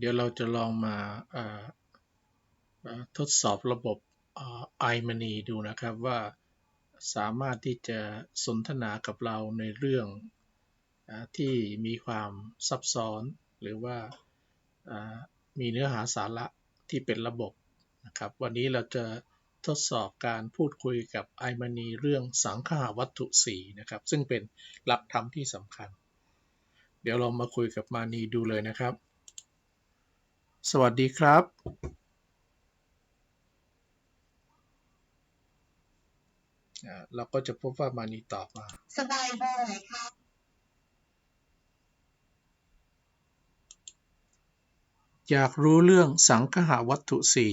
เดี๋ยวเราจะลองมาทดสอบระบบไอม n นีดูนะครับว่าสามารถที่จะสนทนากับเราในเรื่องอที่มีความซับซ้อน หรือว่ามีเนื้อหาสาระที่เป็นระบบนะครับวันนี้เราจะทดสอบการพูดคุยกับไอม n นีเรื่องสังขาวัตถุสีนะครับซึ่งเป็นหลักธรรมที่สำคัญ เดี๋ยวเรามาคุยกับมานีดูเลยนะครับ สวัสดีครับอ่าเราก็จะพบว่ามานีตอบมาสบายดีไหมครับอยากรู้เรื่องสังคหาวัตถุสี่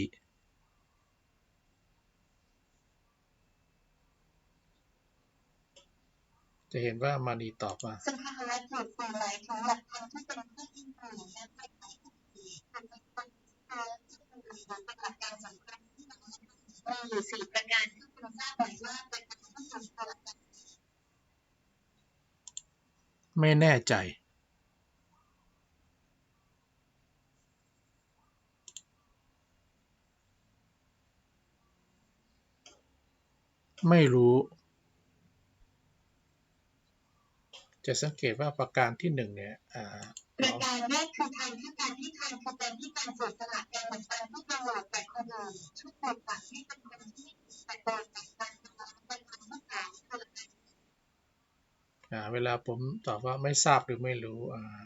จะเห็นว่ามานีตอบว่าสังขารถูกสื่อหมายถึงหลักธรรมที่เป็นที่ยิ่งให ป็นเป็นคนที่เป็นหรือเป็นหลัการสำคัญที่เรามีอยู่สี่ประการที่คุณทราบไหมว่าเป็นการที่สำคัญไม่แน่ใจ ไม่รู้ จะสังเกตว่าประการที่หนึ่งเนี่ยอ่าประการแรกคือทานที่การที่ทานคือารที่การเสียสละการเหมือนการที่ประโยชน์แต่คนทุกคนต่างที่เป็นคนที่แต่โดนแต่การเป็นคนที่สามคืออ่าเวลาผมตอบว่าไม่ทราบหรือไม่รู้อ่า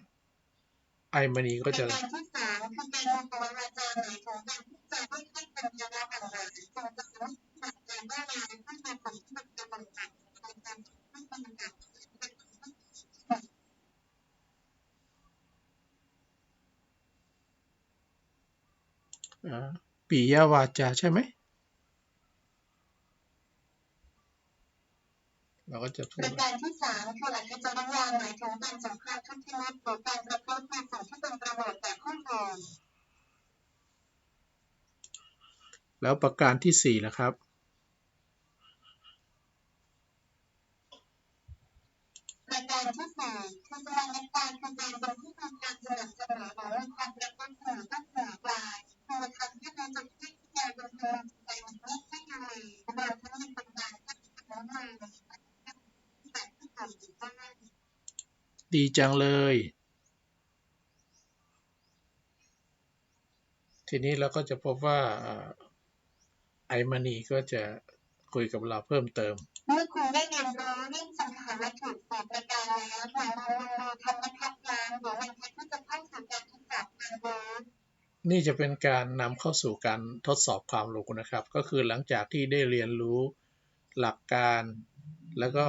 ไอมณีก็จะที่สามคือการโมวาจาหมายถึงการที่จะไม่ให้ปัญญาอ่างสือจะจะไม่หนักใจว่าเราต้องมาผลที่มันจะบังคับในการที่มันบังคับ อ่า ปิยวาจาใช่ไหม เราก็จะพูปดระการที่สามคือหลักจริยาหมายถึงการสัมภาษณ์ทุกชนิดหรือการประพฤติในสิ่งที่เป็นประโยชน์แก่ผู้อื่นแล้วประการที่สี่ล่ะครับประการที่สี่คือแสดงอาการคือการเป็นผู้ทำการสนับสนุนหรือมีความประพฤติหรือต้องหนีกลายคือ ทำให้เราจะให้ใจเป็นพลังใจมันไม่ให้เลยโดยทั้งมันเป็นการที่ทำให้เราแต่ที่ทำอยู่บ้างดีจังเลย ทีนี้เราก็จะพบว่าไอมณีก็จะคุยกับเราเพิ่มเติม เมื่อคุณได้เรียนรู้เรื่องสังขารวัตถุสี่ประการแล้วหมายลงมือทำนะครับงานหรือวันที่จะเข้าสู่การทดสอบการรู้ นี่จะเป็นการนำเข้าสู่การทดสอบความรู้นะครับ ก็คือหลังจากที่ได้เรียนรู้หลักการ แล้วก็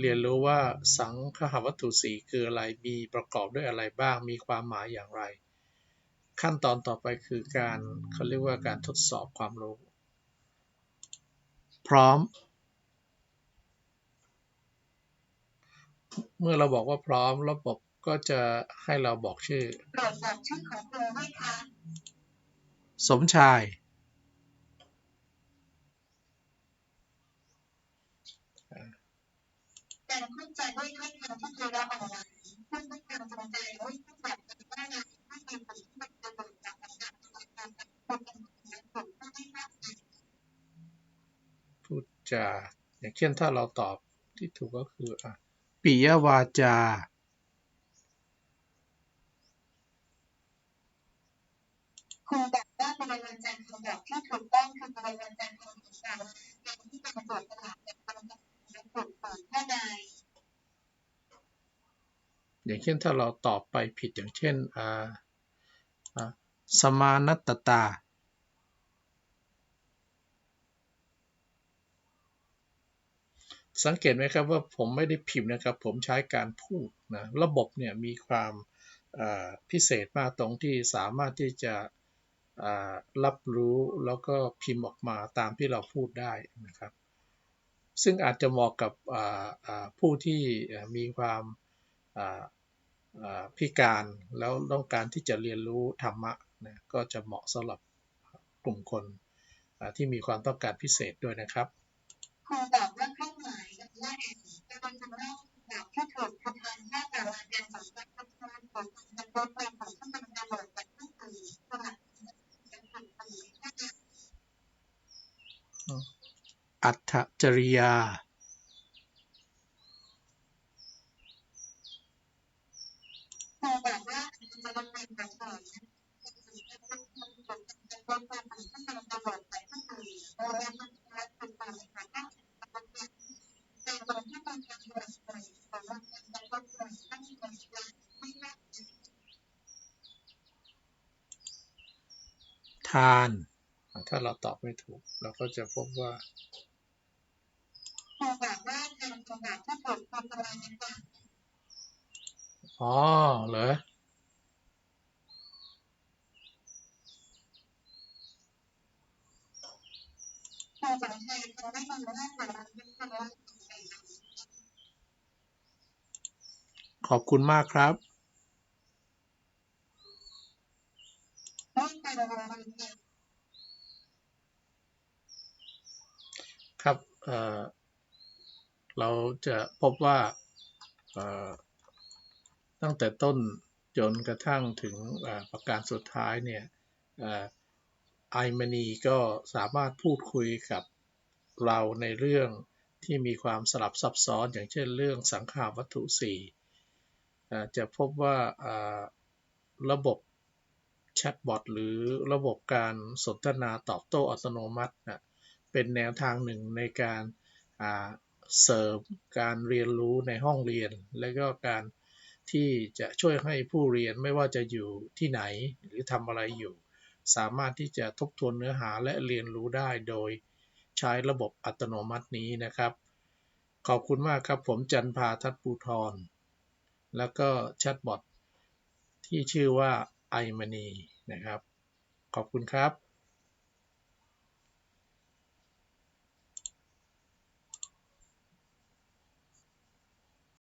เรียนรู้ว่าสังคหวัตถุสีคืออะไร มีประกอบด้วยอะไรบ้าง มีความหมายอย่างไร ขั้นตอนต่อไปคือการเขาเรียกว่าการทดสอบความรู้ พร้อม เมื่อเราบอกว่าพร้อมระบบ ก็จะให้เราบอกชื่อโปรดบอกชื่อของคุณด้วยค่ะสมชายการพูดจาด้วยถ้อยคำที่เคารพอ่อนหวานพูดด้วยความจริงใจไม่พูดแบบเป็นว่าเราไม่เป็นผลที่มันจะบ่งจากการทำงานการเป็นเป็นผลที่ไม่ทราบพูดจาอย่างเช่นถ้าเราตอบที่ถูกก็คืออะปิยวาจา คุณบอกว่าบริเวณจันทร์คำบอกที่ถูกต้องคือบริเวณจันทร์ของเราการที่เป็นส่วนตลาดเป็นความจริงและผลผลแค่ใดอย่างเช่นถ้าเราตอบไปผิดอย่างเช่นอ่าอ่าสมานัตตา สังเกตไหมครับว่าผมไม่ได้พิมพ์นะครับ ผมใช้การพูดนะระบบเนี่ยมีความอ่าพิเศษมากตรงที่สามารถที่จะ รับรู้แล้วก็พิมพ์ออกมาตามที่เราพูดได้นะครับ ซึ่งอาจจะเหมาะกับผู้ที่มีความพิการแล้วต้องการที่จะเรียนรู้ธรรมะนะก็จะเหมาะสำหรับกลุ่มคนที่มีความต้องการพิเศษด้วยนะครับคุณบอกว่าเครื่องหมายและแอนเป็นคนจำแน อัตจริยา ทาน ถ้าเราตอบไม่ถูก เราก็จะพบว่า อกว่าการขนาดที่ถูกทำอะไรนะคะอ๋อเหรอครูสอนให้เขาได้มาว่าแต่ละวิชาขอบคุณมากครับครับเอ่อ เราจะพบว่าตั้งแต่ต้นจนกระทั่งถึงประการสุดท้ายเนี่ยเอ่อไอมณีก็สามารถพูดคุยกับเราในเรื่องที่มีความสลับซับซ้อนอย่างเช่นเรื่องสังขารวัตถุสี่จะพบว่าระบบแชทบอทหรือระบบการสนทนาตอบโต้อัตโนมัตินะเป็นแนวทางหนึ่งในการ เสริมการเรียนรู้ในห้องเรียน และก็การที่จะช่วยให้ผู้เรียนไม่ว่าจะอยู่ที่ไหนหรือทำอะไรอยู่ สามารถที่จะทบทวนเนื้อหาและเรียนรู้ได้โดยใช้ระบบอัตโนมัตินี้นะครับ ขอบคุณมากครับผมจันพาทัตปูทรแล้วก็แชทบอทที่ชื่อว่าไอมณีนะครับ ขอบคุณครับ